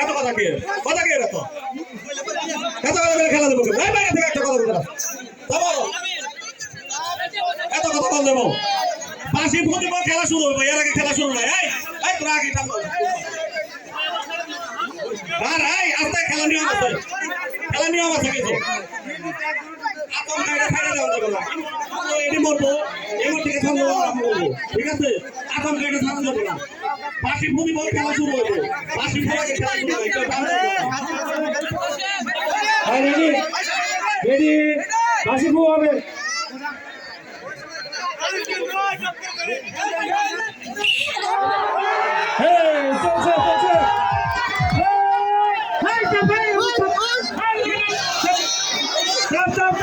এত কথা কে? কথা কে এরা এত কথা বলে খেলা দেবো? এই বাইরে থেকে একটা কথা। থামো। এত কথা বল দেবো। ফুটিব, খেলা শুরু হবে। এর আগে খেলা শুরু নয়। তোরা আগে। আর এই, আস্তে খেলা নিয়ম আছে। খেলা নিয়ম আছে কিছু। আতঙ্ক ছেড়ে দেওয়া যাবে না। এটি মরবো, ঠিক আছে আতঙ্ক এটা ছাড়া যাবে না বাঁশি ফুটিব, খেলা শুরু হবে বাঁশি ফুটাকে খেলা শুরু টানবে রেডি রেডি বাসি হবে